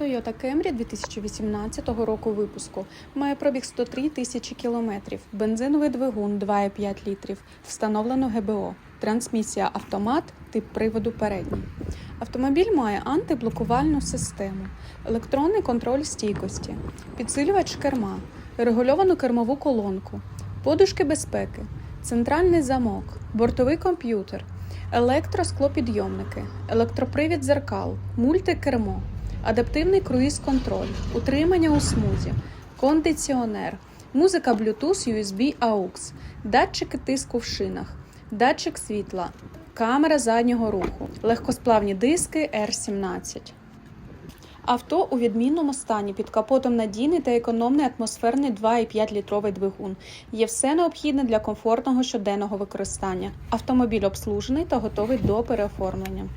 Toyota Camry 2018 року випуску має пробіг 103 тисячі кілометрів, бензиновий двигун 2,5 літрів, встановлено ГБО, трансмісія автомат, тип приводу передній. Автомобіль має антиблокувальну систему, електронний контроль стійкості, підсилювач керма, регульовану кермову колонку, подушки безпеки, центральний замок, бортовий комп'ютер, електросклопідйомники, електропривід дзеркал, мультикермо, адаптивний круїз-контроль, утримання у смузі, кондиціонер, музика Bluetooth USB AUX, датчики тиску в шинах, датчик світла, камера заднього руху, легкосплавні диски R17. Авто у відмінному стані під капотом надійний та економний атмосферний 2,5 літровий двигун. Є все необхідне для комфортного щоденного використання. Автомобіль обслужений та готовий до переоформлення.